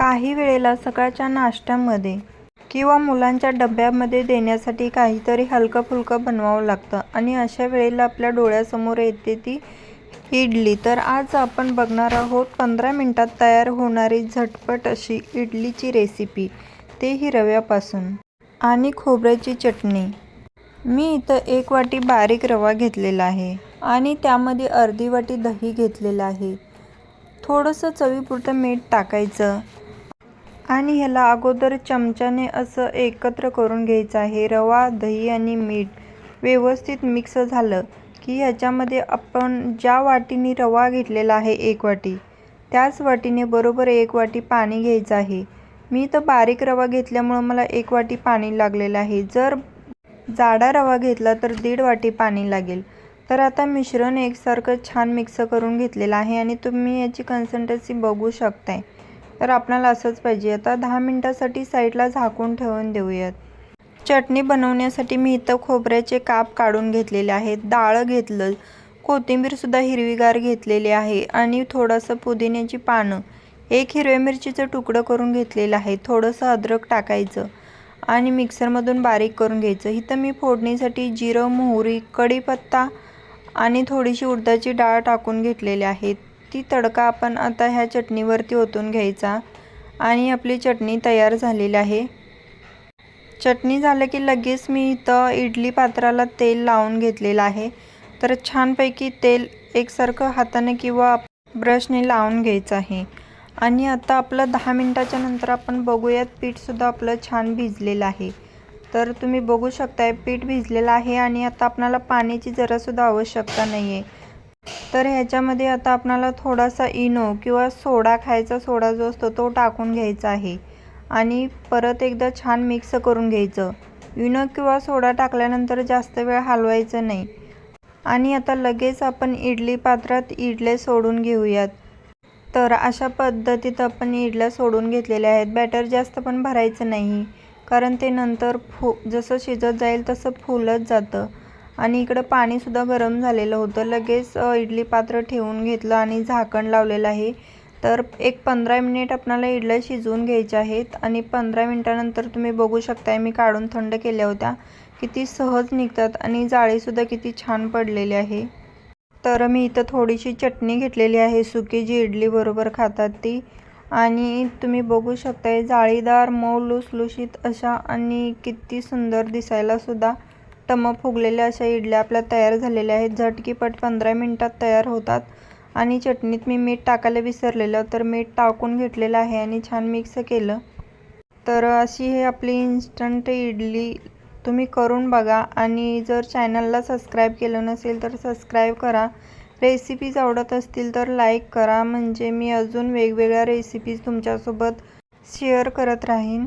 काही वेळेला सकाळच्या नाश्त्यामध्ये किंवा मुलांच्या डब्यामध्ये देण्यासाठी काहीतरी हलकं फुलकं बनवावं लागतं. आणि अशा वेळेला आपल्या डोळ्यासमोर येते ती इडली. तर आज आपण बघणार आहोत पंधरा मिनटात तयार होणारी झटपट अशी इडलीची रेसिपी. तेही रव्यापासून आणि खोबऱ्याची चटणी. मी इथं एक वाटी बारीक रवा घेतलेला आहे. आणि त्यामध्ये अर्धी वाटी दही घेतलेलं आहे. थोडंसं चवीपुरतं मीठ टाकायचं. आणि ह्याला अगोदर चमच्याने असं एकत्र करून घ्यायचं आहे. रवा दही आणि मीठ व्यवस्थित मिक्स झालं की ह्याच्यामध्ये आपण ज्या वाटीने रवा घेतलेला आहे एक वाटी त्याच वाटीने बरोबर एक वाटी पाणी घ्यायचं आहे. मी तर बारीक रवा घेतल्यामुळं मला एक वाटी पाणी लागलेलं आहे. जर जाडा रवा घेतला तर दीड वाटी पाणी लागेल. तर आता मिश्रण एकसारखं छान मिक्स करून घेतलेलं आहे आणि तुम्ही याची कन्सिस्टन्सी बघू शकताय. तर आपल्याला असंच पाहिजे. आता दहा मिनटासाठी साईडला झाकून ठेवून देऊयात. चटणी बनवण्यासाठी मी इथं खोबऱ्याचे काप काढून घेतलेले आहेत. डाळ घेतलं कोथिंबीरसुद्धा हिरवीगार घेतलेली आहे आणि थोडंसं पुदिन्याची पानं. एक हिरव्या मिरचीचं तुकडं करून घेतलेलं आहे. थोडंसं अद्रक टाकायचं आणि मिक्सरमधून बारीक करून घ्यायचं. इथं मी फोडणीसाठी जिरं मोहरी कढीपत्ता आणि थोडीशी उडदाची डाळ टाकून घेतलेली आहे ती तडका आपण आता ह्या चटणीवरती ओतून घ्यायचा आणि आपली चटणी तयार झालेली आहे. चटणी झालं की लगेच मी इथं इडली पात्राला तेल लावून घेतलेलं आहे. तर छानपैकी तेल एकसारखं हाताने किंवा ब्रशने लावून घ्यायचं आहे. आणि आता आपलं दहा मिनटाच्या नंतर आपण बघूयात पीठसुद्धा आपलं छान भिजलेलं आहे. तर तुम्ही बघू शकताय पीठ भिजलेलं आहे आणि आता आपणाला पाण्याची जरासुद्धा आवश्यकता नाही आहे तर ह्याच्यामध्ये आता आपणाला थोडासा इनो किंवा सोडा खायचा सोडा जो असतो तो टाकून घ्यायचा आहे. आणि परत एकदा छान मिक्स करून घ्यायचं. इनो किंवा सोडा टाकल्यानंतर जास्त वेळ हलवायचं नाही. आणि आता लगेच आपण इडली पात्रात इडले सोडून घेऊयात. तर अशा पद्धतीत आपण इडल्या सोडून घेतलेल्या आहेत. बॅटर जास्त पण भरायचं नाही. कारण ते नंतर फु जसं शिजत जाईल तसं फुलत जातं. आणि इकडं पाणीसुद्धा गरम झालेलं होतं. लगेच इडली पात्र ठेवून घेतलं आणि झाकण लावलेलं आहे. तर एक पंधरा मिनिट आपणाला इडल्या शिजवून घ्यायच्या आहेत आणि पंधरा मिनटानंतर तुम्ही बघू शकताय मी काढून थंड केल्या होत्या. किती सहज निघतात आणि जाळीसुद्धा किती छान पडलेली आहे. तर मी इथं थोडीशी चटणी घेतलेली आहे सुकी जी इडली बरोबर खातात ती. आणि तुम्ही बघू शकताय जाळीदार मऊ लुसलुशीत अशा आणि किती सुंदर दिसायलासुद्धा टम फुगलेल्या अशा इडल्या आपल्या तयार झालेल्या आहेत. झटकीपट पंधरा मिनटात तयार होतात आणि चटणीत मी मीठ टाकायला विसरलेलं तर मीठ टाकून घेतलेलं आहे आणि छान मिक्स केलं. तर अशी हे आपली इन्स्टंट इडली तुम्ही करून बघा आणि जर चॅनलला सबस्क्राईब केलं नसेल तर सबस्क्राईब करा. रेसिपीज आवडत असतील तर लाईक करा. म्हणजे मी अजून वेगवेगळ्या रेसिपीज तुमच्यासोबत शेअर करत राहीन.